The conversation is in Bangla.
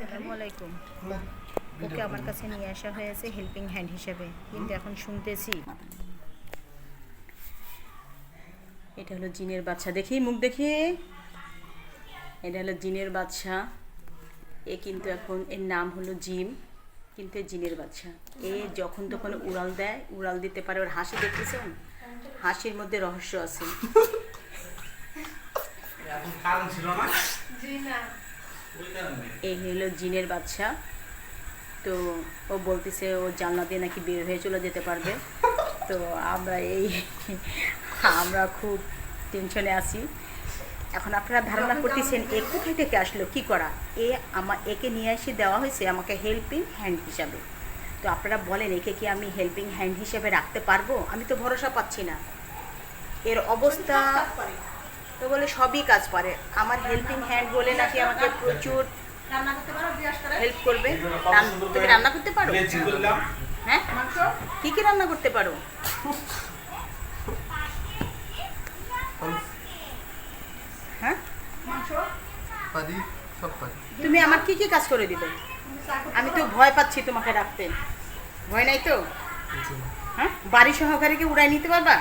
আসসালামু আলাইকুম ওকে আমার কাছে নিয়ে আসা হয়েছে হেল্পিং হ্যান্ড হিসেবে। কিন্তু এখন শুনতেছি। এটা হলো জিনের বাচ্চা। দেখি মুখ দেখি। এটা হলো জিনের বাচ্চা। এ কিন্তু এখন এর নাম হলো জিম কিন্তু এ জিনের বাচ্চা। এ যখন তখন উড়াল দেয় উড়াল দিতে পারে। ওর হাসি দেখতেছেন? হাসির মধ্যে রহস্য আছে। এই হলো জিনের বাচ্চা। তো ও বলতেছে, ও জানলা দিয়ে নাকি বের হয়ে চলে যেতে পারবে। তো আমরা এই, আমরা খুব টেনশনে আছি। এখন আপনারা ধারণা করতেছেন, এ কোথায় থেকে আসলো, কি করা? এ আমার একে নিয়ে এসে দেওয়া হয়েছে আমাকে হেল্পিং হ্যান্ড হিসাবে। তো আপনারা বলেন, একে কি আমি হেল্পিং হ্যান্ড হিসেবে রাখতে পারব? আমি তো ভরসা পাচ্ছি না। এর অবস্থা তো বলে সবই কাজ পারে। আমার হেল্পিং হ্যান্ড বলে নাকি আমাকে প্রচুর হেল্প করবে। তুমি রান্না করতে পারো? হ্যাঁ? কি কি রান্না করতে পারো? হ্যাঁ? তুমি আমার কি কি কাজ করে দিবে আমি তো ভয় পাচ্ছি তোমাকে রাখতে। ভয় নাই তো? হ্যাঁ? বাড়ি সহকারীকে উড়াই নিতে পারবা?